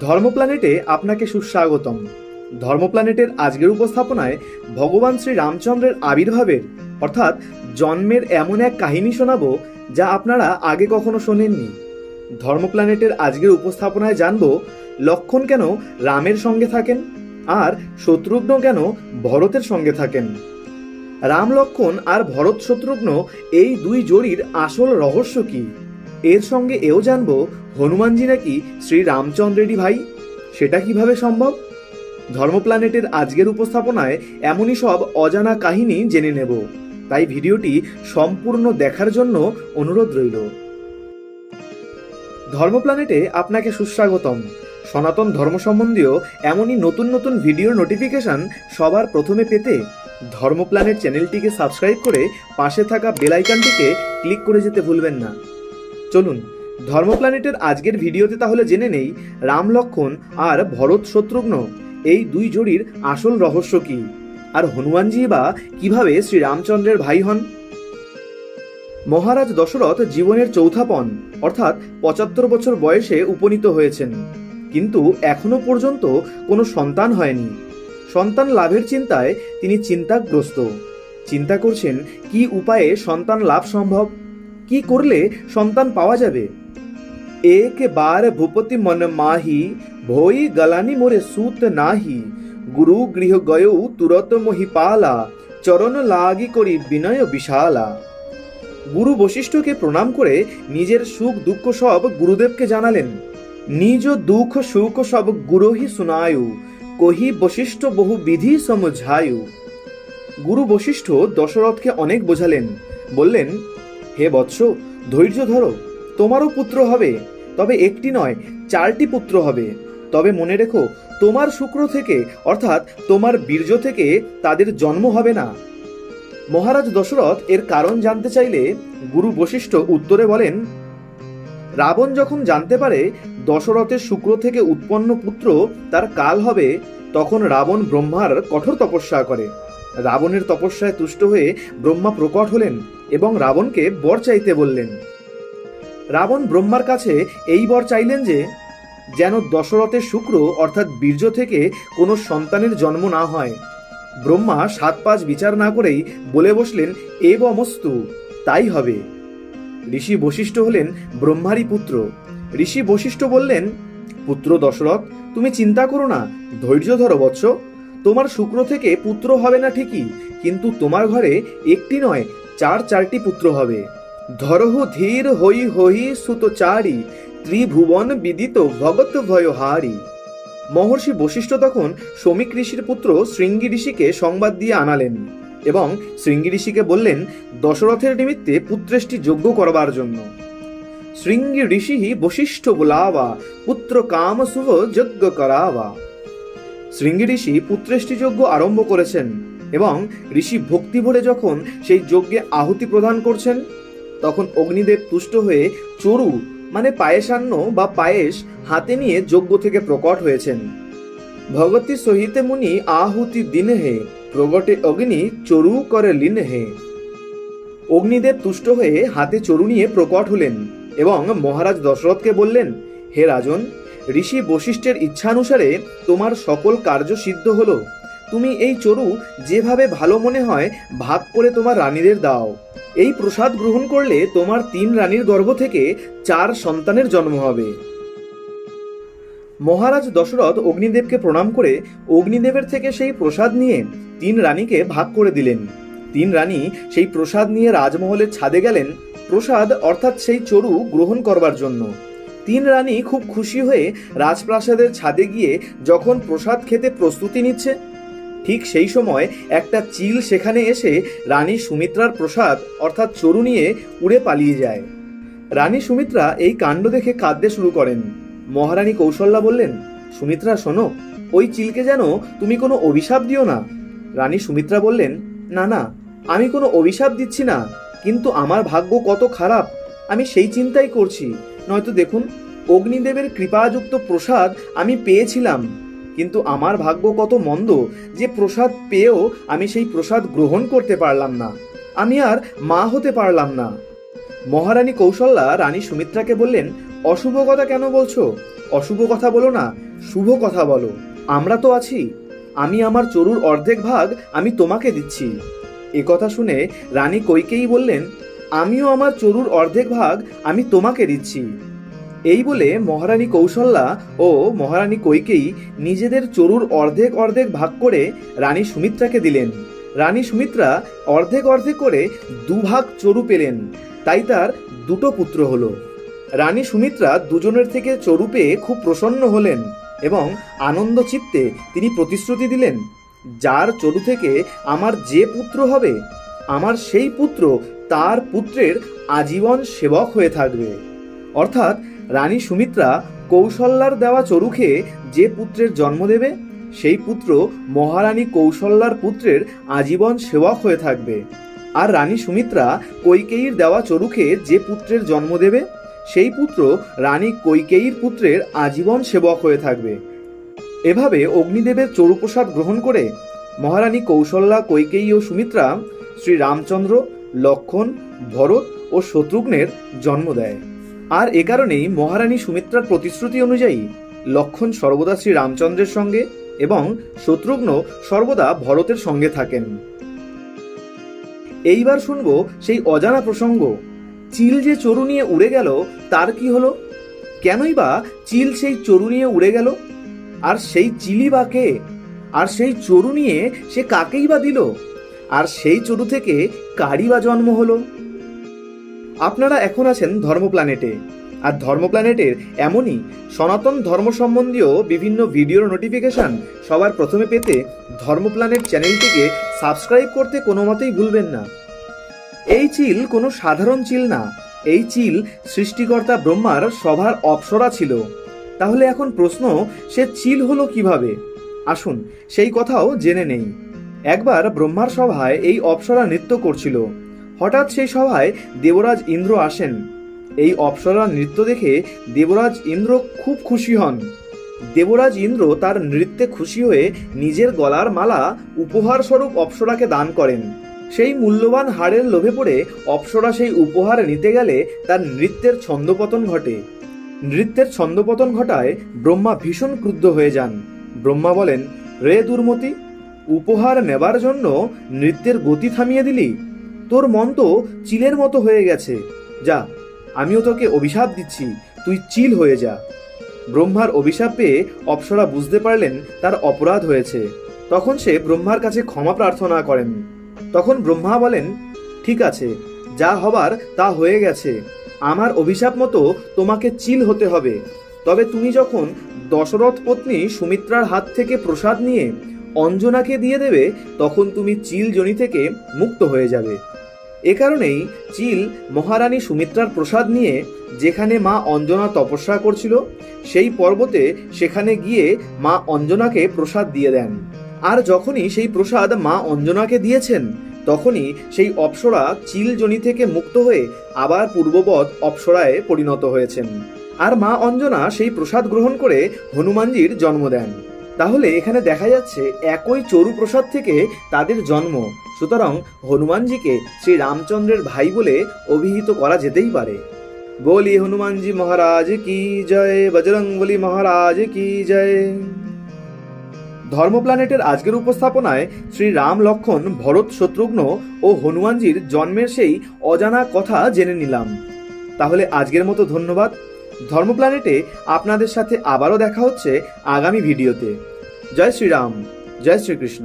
ধর্ম প্ল্যানেটে আপনাকে সুস্বাগতম। ধর্ম প্ল্যানেটের আজকের উপস্থাপনায় ভগবান শ্রী রামচন্দ্রের আবির্ভাবের, অর্থাৎ জন্মের এমন এক কাহিনী শোনাবো যা আপনারা আগে কখনো শোনেননি। ধর্ম প্ল্যানেটের আজকের উপস্থাপনায় জানব লক্ষণ কেন রামের সঙ্গে থাকেন আর শত্রুঘ্ন কেন ভরতের সঙ্গে থাকেন। রাম লক্ষণ আর ভরত শত্রুঘ্ন এই দুই জোড়ির আসল রহস্য কি? এর সঙ্গে এও জানব হনুমানজি নাকি শ্রী রামচন্দ্রেরই ভাই? সেটা কীভাবে সম্ভব? ধর্ম প্ল্যানেটের আজকের উপস্থাপনায় এমনই সব অজানা কাহিনী জেনে নেব। তাই ভিডিওটি সম্পূর্ণ দেখার জন্য অনুরোধ রইল। ধর্ম প্ল্যানেটে আপনাকে সুস্বাগতম। সনাতন ধর্ম সম্বন্ধীয় এমনই নতুন নতুন ভিডিওর নোটিফিকেশন সবার প্রথমে পেতে ধর্ম প্ল্যানেট চ্যানেলটিকে সাবস্ক্রাইব করে পাশে থাকা বেল আইকনটিকে ক্লিক করে যেতে ভুলবেন না। চলুন ধর্ম প্ল্যানেটের আজকের ভিডিওতে তাহলে জেনে নেই রাম লক্ষণ আর ভরত শত্রুঘ্ন। এই দুই জোড়ির আসল রহস্য কি? আর হনুমানজি বা কীভাবে শ্রী রামচন্দ্রের ভাই হন? মহারাজ দশরথ জীবনের চৌথাপন অর্থাৎ পঁচাত্তর বছর বয়সে উপনীত হয়েছেন। কিন্তু এখনও পর্যন্ত কোনো সন্তান হয়নি। সন্তান লাভের চিন্তায় তিনি চিন্তাগ্রস্ত। চিন্তা করছেন, কি উপায়ে সন্তান লাভ সম্ভব? কি করলে সন্তান পাওয়া যাবে? এক বার ভূপতি মন মাহি ভই গলানি মোরে সুত নাহি গুরু গৃহ গয়ৌ তুরত মহিপালা চরণ লাগি করি বিনয় বিশালা গুরু বশিষ্ঠকে প্রণাম করে নিজের সুখ দুঃখ সব গুরুদেবকে জানালেন নিজ দুঃখ সুখ সব গুরুহি শুনায়ু কহি বশিষ্ঠ বহু বিধি সমঝায়ু গুরু বশিষ্ঠ দশরথকে অনেক বোঝালেন বললেন হে বৎস ধৈর্য ধরো তোমারও পুত্র হবে। তবে একটি নয়, চারটি পুত্র হবে। তবে মনে রেখো, তোমার শুক্র থেকে, অর্থাৎ তোমার বীর্য থেকে তাদের জন্ম হবে না। মহারাজ দশরথ এর কারণ জানতে চাইলে গুরু বশিষ্ঠ উত্তরে বলেন, রাবণ যখন জানতে পারে দশরথের শুক্র থেকে উৎপন্ন পুত্র তার কাল হবে, তখন রাবণ ব্রহ্মার কঠোর তপস্যা করে। রাবণের তপস্যায় তুষ্ট হয়ে ব্রহ্মা প্রকট হলেন এবং রাবণকে বর চাইতে বললেন। রাবণ ব্রহ্মার কাছে এই বর চাইলেন যে, যেন দশরথের শুক্র অর্থাৎ বীর্য থেকে কোনো সন্তানের জন্ম না হয়। ব্রহ্মা সাত পাঁচ বিচার না করেই বলে বসলেন এব অমস্তু তাই হবে। ঋষি বশিষ্ঠ হলেন ব্রহ্মারই পুত্র। ঋষি বশিষ্ঠ বললেন, পুত্র দশরথ, তুমি চিন্তা করো না, ধৈর্য ধরো বৎস। তোমার শুক্র থেকে পুত্র হবে না ঠিকই, কিন্তু তোমার ঘরে একটি নয়, চার চারটি পুত্র হবে। ধরহ ধীর হই হই সুত চারি ত্রিভুবন বিদিত ভগত ভয়হারি। মহর্ষি বশিষ্ঠ তখন শ্রমিক ঋষির পুত্র শৃঙ্গি ঋষিকে সংবাদ দিয়ে আনালেন এবং শৃঙ্গি ঋষিকে বললেন, দশরথের নিমিত্তে পুত্রেষ্টি যজ্ঞ করবার জন্য। শৃঙ্গি ঋষি বশিষ্ঠ বলাবা পুত্র কাম শুভ যজ্ঞ করাবা শৃঙ্গি ঋষি পুত্রেষ্টি যজ্ঞ আরম্ভ করেছেন এবং ঋষি ভক্তি ভরে যখন সেই যজ্ঞে আহুতি প্রদান করছেন তখন অগ্নিদেব তুষ্ট হয়ে চরু মানে পায়েসান্ন বা পায়েস হাতে নিয়ে যজ্ঞ থেকে প্রকট হয়েছেন। ভগতি সহিতে মুনি আহুতি দিন হে প্রগটে অগ্নি চরু করে লিন হে অগ্নিদেব তুষ্ট হয়ে হাতে চরু নিয়ে প্রকট হলেন এবং মহারাজ দশরথকে বললেন, হে রাজন, ঋষি বশিষ্ঠের ইচ্ছানুসারে তোমার সকল কার্য সিদ্ধ হলো। তুমি এই চরু যেভাবে ভালো মনে হয়, ভাগ করে তোমার রানীদের দাও। এই প্রসাদ গ্রহণ করলে তোমার তিন রানীর গর্ভ থেকে চার সন্তানের জন্ম হবে। মহারাজ দশরথ অগ্নিদেবকে প্রণাম করে অগ্নিদেবের থেকে সেই প্রসাদ নিয়ে তিন রানীকে ভাগ করে দিলেন। তিন রানী সেই প্রসাদ নিয়ে রাজমহলের ছাদে গেলেন। প্রসাদ অর্থাৎ সেই চরু গ্রহণ করবার জন্য। তিন রানী খুব খুশি হয়ে রাজপ্রাসাদের ছাদে গিয়ে যখন প্রসাদ খেতে প্রস্তুতি নিচ্ছে ঠিক সেই সময় একটা চিল সেখানে এসে রানী সুমিত্রার প্রসাদ, অর্থাৎ চরু নিয়ে উড়ে পালিয়ে যায়। রানী সুমিত্রা এই কাণ্ড দেখে কাঁদতে শুরু করেন। মহারানী কৌশল্যা বললেন, সুমিত্রা, শোনো, ওই চিলকে যেন তুমি কোনো অভিশাপ দিও না। রানী সুমিত্রা বললেন, না না, আমি কোনো অভিশাপ দিচ্ছি না, কিন্তু আমার ভাগ্য কত খারাপ, আমি সেই চিন্তাই করছি। নয়তো দেখুন, অগ্নিদেবের কৃপাযুক্ত প্রসাদ আমি পেয়েছিলাম। কিন্তু আমার ভাগ্য কত মন্দ যে প্রসাদ পেয়েও আমি সেই প্রসাদ গ্রহণ করতে পারলাম না। আমি আর মা হতে পারলাম না। মহারানী কৌশল্যা রানী সুমিত্রাকে বললেন, অশুভ কথা কেন বলছো? অশুভ কথা বলো না, শুভ কথা বলো। আমরা তো আছি। আমি আমার চরুর অর্ধেক ভাগ আমি তোমাকে দিচ্ছি। এ কথা শুনে রানী কৈকেয়ী বললেন, আমিও আমার চরুর অর্ধেক ভাগ আমি তোমাকে দিচ্ছি। এই বলে মহারানী কৌশল্যা ও মহারানী কৈকেয়ী নিজেদের চরুর অর্ধেক অর্ধেক ভাগ করে রানী সুমিত্রাকে দিলেন। রানী সুমিত্রা অর্ধেক অর্ধেক করে দুভাগ চরু পেলেন। তাই তার দুটো পুত্র হলো। রানী সুমিত্রা দুজনের থেকে চরু পেয়ে খুব প্রসন্ন হলেন এবং আনন্দ চিত্তে তিনি প্রতিশ্রুতি দিলেন, যার চরু থেকে আমার যে পুত্র হবে, আমার সেই পুত্র তার পুত্রের আজীবন সেবক হয়ে থাকবে। অর্থাৎ রানী সুমিত্রা কৌশল্যার দেওয়া চরু খেয়ে যে পুত্রের জন্ম দেবে, সেই পুত্র মহারানী কৌশল্যার পুত্রের আজীবন সেবক হয়ে থাকবে। আর রানী সুমিত্রা কৈকেয়ীর দেওয়া চরু খেয়ে যে পুত্রের জন্ম দেবে, সেই পুত্র রানী কৈকেয়ীর পুত্রের আজীবন সেবক হয়ে থাকবে। এভাবে অগ্নিদেবের চরুপ্রসাদ গ্রহণ করে মহারানী কৌশল্যা, কৈকেয়ী ও সুমিত্রা শ্রী রামচন্দ্র, লক্ষণ, ভরত ও শত্রুঘ্নের জন্ম দেয়। আর এ কারণেই মহারানী সুমিত্রার প্রতিশ্রুতি অনুযায়ী লক্ষণ সর্বদা শ্রী রামচন্দ্রের সঙ্গে এবং শত্রুঘ্ন সর্বদা ভরতের সঙ্গে থাকেন। এইবার শুনব সেই অজানা প্রসঙ্গ। চিল যে চরু নিয়ে উড়ে গেল, তার কি হলো? কেনই বা চিল সেই চরু নিয়ে উড়ে গেল? আর সেই চিলি বা কে? আর সেই চরু নিয়ে সে কাকেই বা দিল? আর সেই চরু থেকে কারই বা জন্ম হলো? আপনারা এখন আছেন ধর্ম প্ল্যানেটে আর ধর্ম প্ল্যানেটের এমনই সনাতন ধর্ম সম্বন্ধীয় বিভিন্ন ভিডিওর নোটিফিকেশন সবার প্রথমে পেতে ধর্ম প্ল্যানেট চ্যানেলটিকে সাবস্ক্রাইব করতে কোনো মতেই ভুলবেন না। এই চিল কোনো সাধারণ চিল না। এই চিল সৃষ্টিকর্তা ব্রহ্মার সভার অপসরা ছিল। তাহলে এখন প্রশ্ন, সে চিল হলো কীভাবে? আসুন, সেই কথাও জেনে নেই। একবার ব্রহ্মার সভায় এই অপসরা নৃত্য করছিল। হঠাৎ সেই সভায় দেবরাজ ইন্দ্র আসেন। এই অপ্সরা নৃত্য দেখে দেবরাজ ইন্দ্র খুব খুশি হন। দেবরাজ ইন্দ্র তার নৃত্যে খুশি হয়ে নিজের গলার মালা উপহার স্বরূপ অপ্সরাকে দান করেন। সেই মূল্যবান হাড়ের লোভে পড়ে অপ্সরা সেই উপহার নিতে গেলে তার নৃত্যের ছন্দপতন ঘটে। নৃত্যের ছন্দপতন ঘটায় ব্রহ্মা ভীষণ ক্রুদ্ধ হয়ে যান। ব্রহ্মা বলেন, রে দুর্মতি, উপহার নেবার জন্য নৃত্যের গতি থামিয়ে দিলি? তোর মন তো চিলের মতো হয়ে গেছে। যা, আমিও তোকে অভিশাপ দিচ্ছি, তুই চিল হয়ে যা। ব্রহ্মার অভিশাপ পেয়ে অপ্সরা বুঝতে পারলেন তার অপরাধ হয়েছে। তখন সে ব্রহ্মার কাছে ক্ষমা প্রার্থনা করেন। তখন ব্রহ্মা বলেন, ঠিক আছে, যা হবার তা হয়ে গেছে। আমার অভিশাপ মতো তোমাকে চিল হতে হবে। তবে তুমি যখন দশরথ পত্নী সুমিত্রার হাত থেকে প্রসাদ নিয়ে অঞ্জনাকে দিয়ে দেবে, তখন তুমি চিল জনি থেকে মুক্ত হয়ে যাবে। এ কারণেই চিল মহারানী সুমিত্রার প্রসাদ নিয়ে যেখানে মা অঞ্জনা তপস্যা করছিল, সেই পর্বতে সেখানে গিয়ে মা অঞ্জনাকে প্রসাদ দিয়ে দেন। আর যখনই সেই প্রসাদ মা অঞ্জনাকে দিয়েছেন, তখনই সেই অপ্সরা চিল জনি থেকে মুক্ত হয়ে আবার পূর্ববৎ অপ্সরায় পরিণত হয়েছেন। আর মা অঞ্জনা সেই প্রসাদ গ্রহণ করে হনুমানজির জন্ম দেন। তাহলে এখানে দেখা যাচ্ছে একই চরু প্রসাদ থেকে তাদের জন্ম। সুতরাং হনুমানজিকে শ্রী রামচন্দ্রের ভাই বলে অভিহিত করা যেতেই পারে। বলি হনুমানজি মহারাজ, কি জয়? বজরং বলি মহারাজ, কি জয়? ধর্ম আজকের উপস্থাপনায় শ্রী রাম লক্ষণ, ভরত শত্রুঘ্ন ও হনুমানজির জন্মের সেই অজানা কথা জেনে নিলাম। তাহলে আজকের মতো ধন্যবাদ। ধর্ম প্ল্যানেটে আপনাদের সাথে আবারও দেখা হচ্ছে আগামী ভিডিওতে। জয় শ্রীরাম জয় শ্রীকৃষ্ণ।